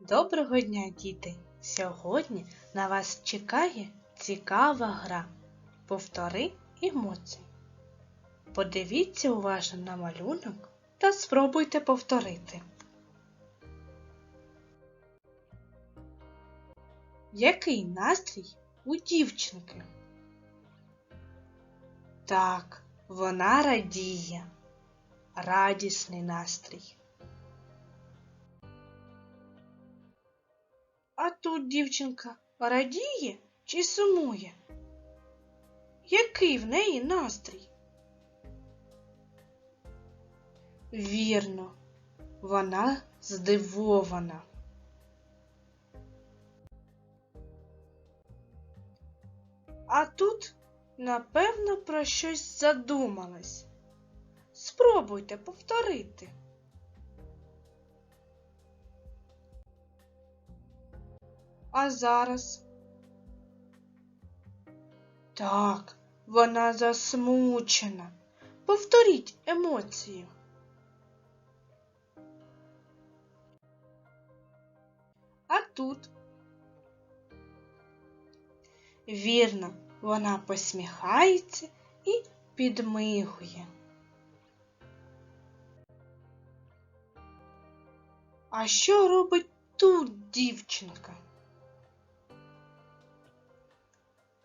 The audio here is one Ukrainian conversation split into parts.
Доброго дня, діти! Сьогодні на вас чекає цікава гра. Повтори емоції. Подивіться уважно на малюнок та спробуйте повторити. Який настрій у дівчинки? Так, вона радіє. Радісний настрій. А тут дівчинка радіє чи сумує? Який в неї настрій? Вірно, вона здивована. А тут, напевно, про щось задумалась. Спробуйте повторити. А зараз? Так, вона засмучена. Повторіть емоцію. А тут? Вірно, вона посміхається і підмигує. А що робить тут дівчинка?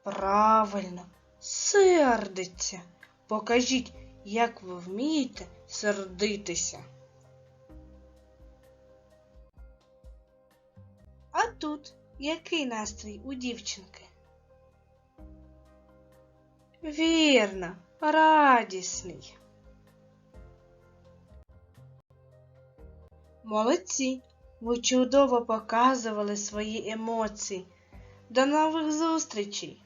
Правильно, сердиться. Покажіть, як ви вмієте сердитися. А тут який настрій у дівчинки? Вірно, радісний. Молодці, ви чудово показували свої емоції. До нових зустрічей!